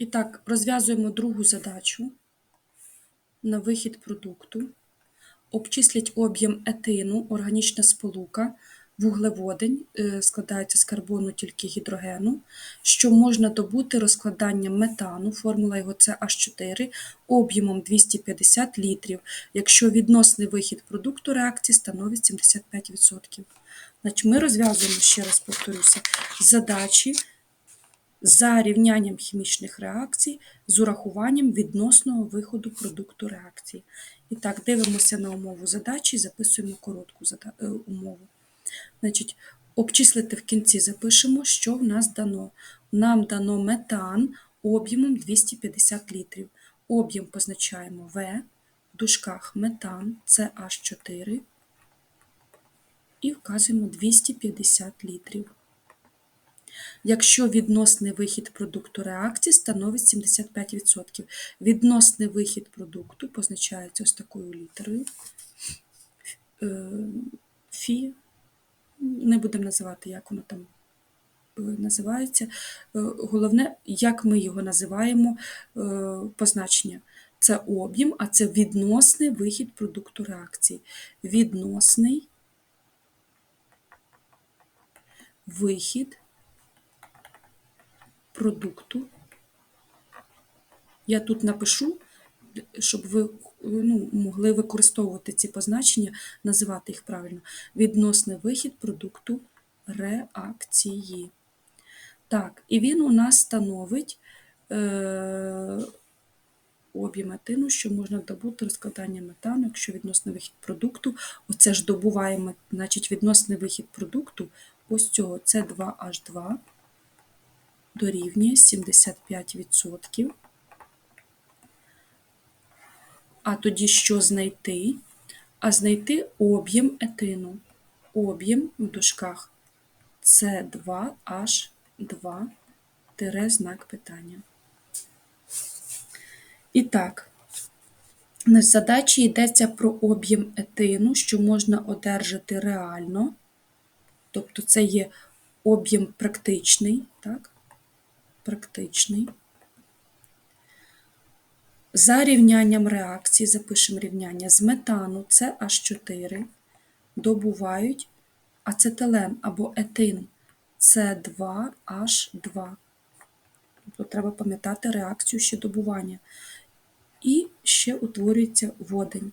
І так, розв'язуємо другу задачу на вихід продукту. Обчислять об'єм етину, органічна сполука, вуглеводень, е, складається з карбону тільки гідрогену, що можна добути розкладанням метану, формула його це H4, об'ємом 250 літрів, якщо відносний вихід продукту реакції становить 75%. Значить, ми розв'язуємо, ще раз повторюся, задачі за рівнянням хімічних реакцій з урахуванням відносного виходу продукту реакції. І так, дивимося на умову задачі, записуємо коротку е, умову. Значить, обчислити в кінці запишемо, що в нас дано. Нам дано метан об'ємом 250 літрів. Об'єм позначаємо В, в дужках метан це H4 і вказуємо 250 літрів якщо відносний вихід продукту реакції становить 75%. Відносний вихід продукту позначається ось такою літерою. Е, Фі, не будемо називати, як воно там е, називається. Е, Головне, як ми його називаємо позначення. Це об'єм, а це відносний вихід продукту реакції. Відносний вихід продукту. Я тут напишу, щоб ви ну, могли використовувати ці позначення, називати їх правильно. Відносний вихід продукту реакції. Так, і він у нас становить е, об'єм етину, що можна добути розкладання метану, якщо відносний вихід продукту, оце ж добуваємо, значить відносний вихід продукту, ось цього це 2H2 дорівнює 75%. А тоді що знайти? А знайти об'єм етину. Об'єм в дужках С2H2 тире знак питання. І так, на задачі йдеться про об'єм етину, що можна одержати реально, тобто це є об'єм практичний, так? Практичний. За рівнянням реакції, запишемо рівняння з метану це H4, добувають ацетилен або етин С2H2. Тобто треба пам'ятати реакцію ще добування. І ще утворюється водень.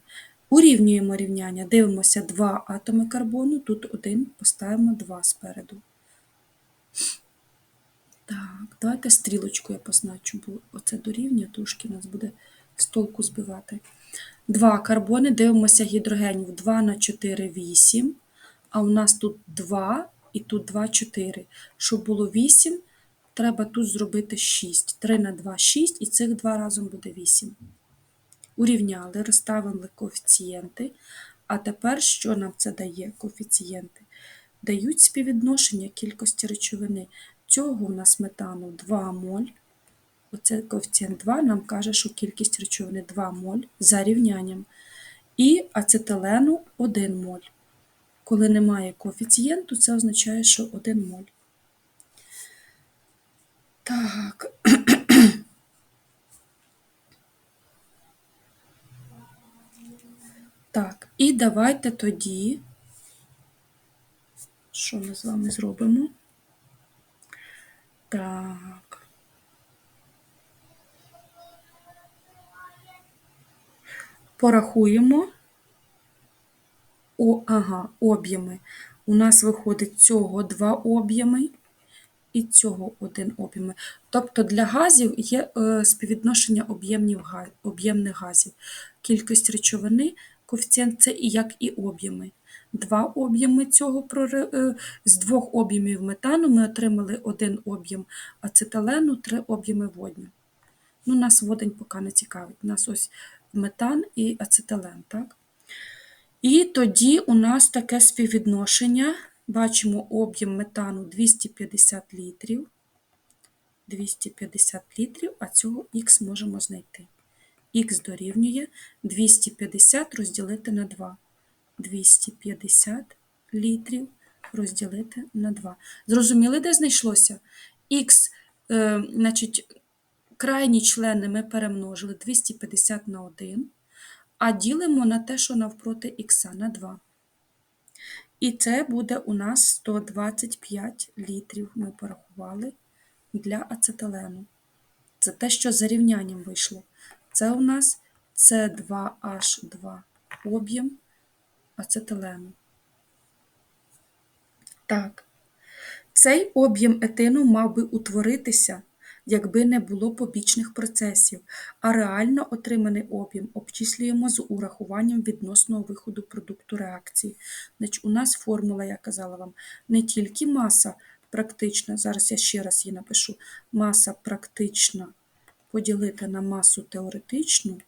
Урівнюємо рівняння, дивимося два атоми карбону, тут один поставимо два спереду. Так, давайте стрілочку я позначу, бо оце дорівнює, трошки нас буде з толку збивати. Два карбони, дивимося гідрогенів 2 на 4, 8. А у нас тут 2 і тут 2, 4. Щоб було 8, треба тут зробити 6. 3 на 2, 6, і цих два разом буде 8. Урівняли, розставили коефіцієнти. А тепер що нам це дає коефіцієнти? Дають співвідношення кількості речовини. Цього у нас метану 2 моль. Оце коефіцієнт 2 нам каже, що кількість речовини 2 моль за рівнянням. І ацетилену 1 моль. Коли немає коефіцієнту, це означає, що 1 моль. Так. Так, і давайте тоді, що ми з вами зробимо? Так. Порахуємо. О, ага, об'єми. У нас виходить цього два об'єми і цього один об'єми. Тобто для газів є е, співвідношення об'ємних газів. Кількість речовини, коефіцієнт це і як і об'єми. Два об'єми цього е, з двох об'ємів метану ми отримали один об'єм ацетилену, три об'єми водню. Ну, нас водень поки не цікавить. У нас ось метан і ацетилен, так? І тоді у нас таке співвідношення. Бачимо об'єм метану 250 літрів. 250 літрів, а цього х можемо знайти. Х дорівнює 250 розділити на 2. 250 літрів розділити на 2. Зрозуміли, де знайшлося? Х, е, значить, крайні члени ми перемножили 250 на 1, а ділимо на те, що навпроти х на 2. І це буде у нас 125 літрів, ми порахували для ацетилену. Це те, що за рівнянням вийшло. Це у нас С2H2 об'єм ацетилену. Так. Цей об'єм етину мав би утворитися, якби не було побічних процесів, а реально отриманий об'єм обчислюємо з урахуванням відносного виходу продукту реакції. Значить, у нас формула, я казала вам, не тільки маса практична, зараз я ще раз її напишу, маса практична поділити на масу теоретичну.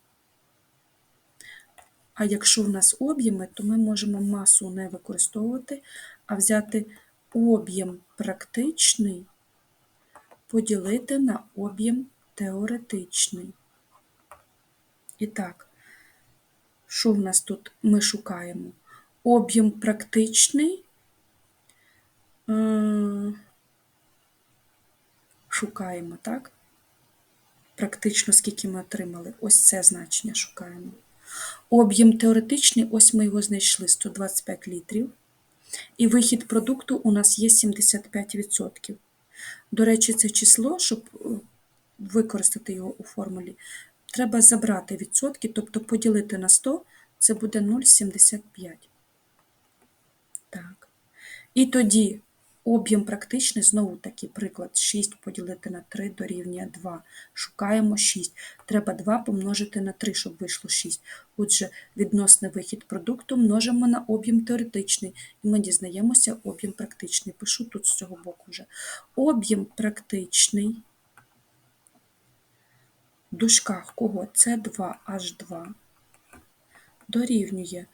А якщо в нас об'єми, то ми можемо масу не використовувати, а взяти об'єм практичний поділити на об'єм теоретичний. І так, що в нас тут ми шукаємо? Об'єм практичний. е, Шукаємо, так? Практично, скільки ми отримали. Ось це значення шукаємо. Об'єм теоретичний, ось ми його знайшли 125 літрів. І вихід продукту у нас є 75%. До речі, це число, щоб е, використати його у формулі, треба забрати відсотки, тобто поділити на 100, це буде 0,75. Так. І тоді об'єм практичний, знову такий приклад, 6 поділити на 3 дорівнює 2. Шукаємо 6. Треба 2 помножити на 3, щоб вийшло 6. Отже, відносний вихід продукту множимо на об'єм теоретичний, і ми дізнаємося об'єм практичний. Пишу тут з цього боку вже. Об'єм практичний в дужках кого? С2H2 дорівнює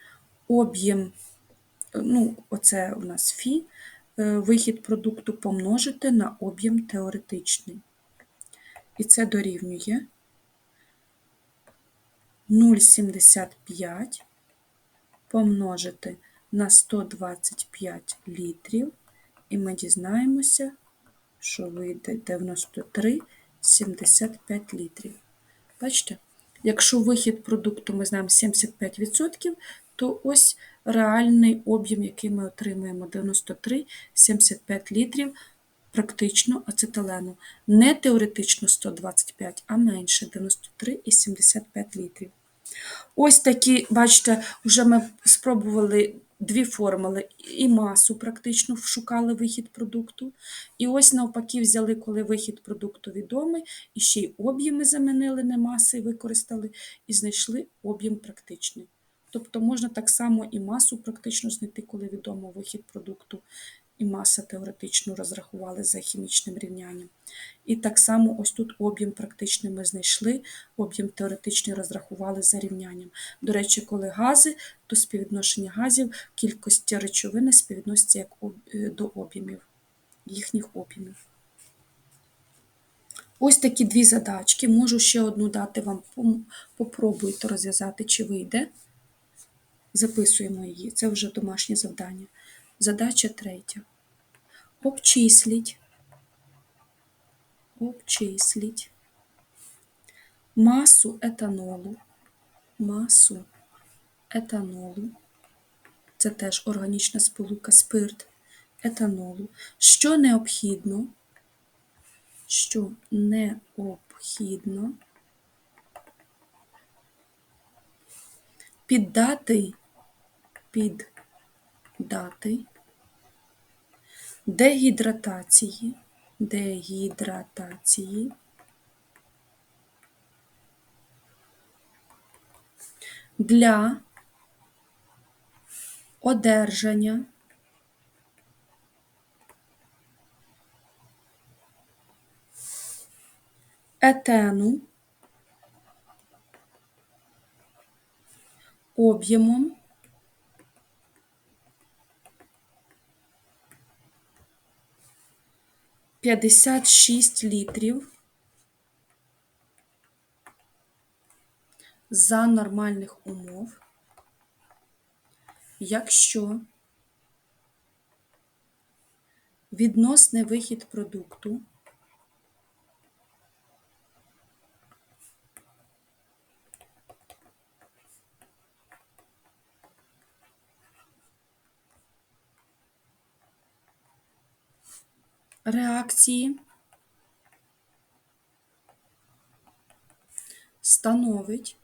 об'єм, ну, оце у нас Фі, вихід продукту помножити на об'єм теоретичний. І це дорівнює 0,75 помножити на 125 літрів, і ми дізнаємося, що вийде 93,75 літрів. Бачите? Якщо вихід продукту ми знаємо 75%, то ось реальний об'єм, який ми отримуємо 93,75 літрів практично ацетилену. Не теоретично 125, а менше 93,75 літрів. Ось такі, бачите, вже ми спробували дві формули і масу практично шукали вихід продукту. І ось навпаки взяли, коли вихід продукту відомий, і ще й об'єми замінили не маси, використали, і знайшли об'єм практичний. Тобто можна так само і масу практично знайти, коли відомо вихід продукту, і маса теоретично розрахували за хімічним рівнянням. І так само ось тут об'єм практичний ми знайшли, об'єм теоретичний розрахували за рівнянням. До речі, коли гази, то співвідношення газів кількості речовини співвідноситься як е, до об'ємів, їхніх об'ємів. Ось такі дві задачки. Можу ще одну дати вам, попробуйте розв'язати, чи вийде. Записуємо її, це вже домашнє завдання. Задача третя. Обчисліть. Обчисліть масу етанолу. Масу етанолу. Це теж органічна сполука спирт етанолу. Що необхідно? Що необхідно піддати піддати дегідратації, дегідратації для одержання етену об'ємом п'ятдесят шість літрів за нормальних умов, якщо відносний вихід продукту реакції становить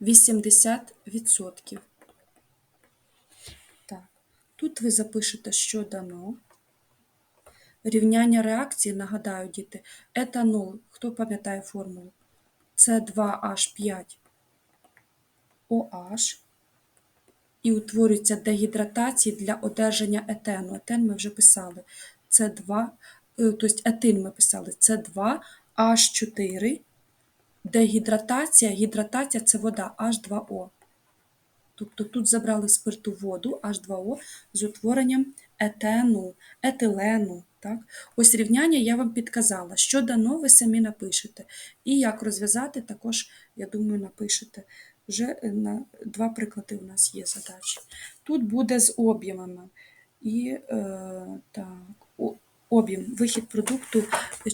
80%. Так, тут ви запишете, що дано. Рівняння реакції, нагадаю, діти, етанол, хто пам'ятає формулу? С2H5 OH і утворюється дегідратації для одержання етену. Етен ми вже писали. С2, е, тобто етин ми писали. С2H4. Дегідратація, гідратація це вода H2O. Тобто тут забрали спирту воду H2O з утворенням етену, етилену. Так? Ось рівняння я вам підказала. Що дано, ви самі напишете. І як розв'язати, також, я думаю, напишете. Вже е, на два приклади у нас є задачі. Тут буде з об'ємами. І е, так, об'єм, вихід продукту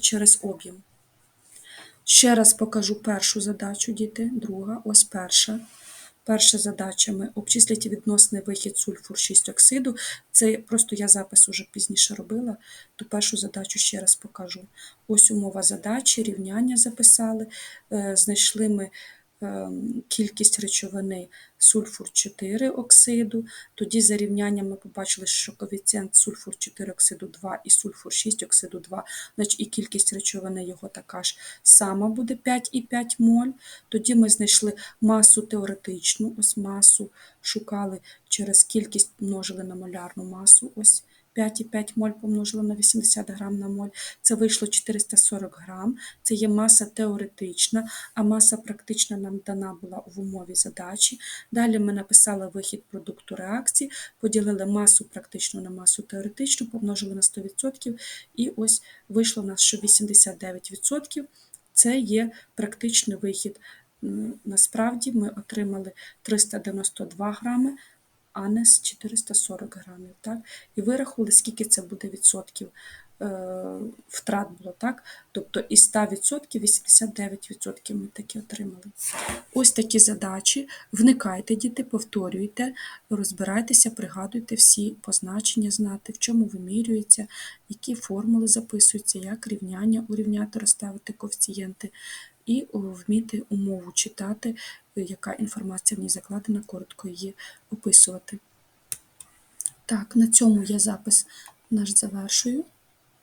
через об'єм. Ще раз покажу першу задачу, діти. Друга, ось перша. Перша задача ми обчисліть відносний вихід сульфур 6 оксиду. Це просто я запис уже пізніше робила, то першу задачу ще раз покажу. Ось умова задачі, рівняння записали. Е, Знайшли ми кількість речовини сульфур 4 оксиду. Тоді за рівнянням ми побачили, що коефіцієнт сульфур 4 оксиду 2 і сульфур 6 оксиду 2, значить і кількість речовини його така ж сама буде 5,5 моль. Тоді ми знайшли масу теоретичну, ось масу шукали через кількість множили на молярну масу. Ось 5,5 моль помножили на 80 грам на моль. Це вийшло 440 грам. Це є маса теоретична, а маса практична нам дана була в умові задачі. Далі ми написали вихід продукту реакції, поділили масу практичну на масу теоретичну, помножили на 100%, і ось вийшло в нас, що 89% це є практичний вихід. Насправді ми отримали 392 грами, а не з 440 грамів. Так? І вирахували, скільки це буде відсотків е, втрат було. Так? Тобто із 100% 89% ми такі отримали. Ось такі задачі. Вникайте, діти, повторюйте, розбирайтеся, пригадуйте всі позначення, знати, в чому вимірюється, які формули записуються, як рівняння урівняти, розставити коефіцієнти, і вміти умову читати, яка інформація в ній закладена, коротко її описувати. Так, на цьому я запис наш завершую.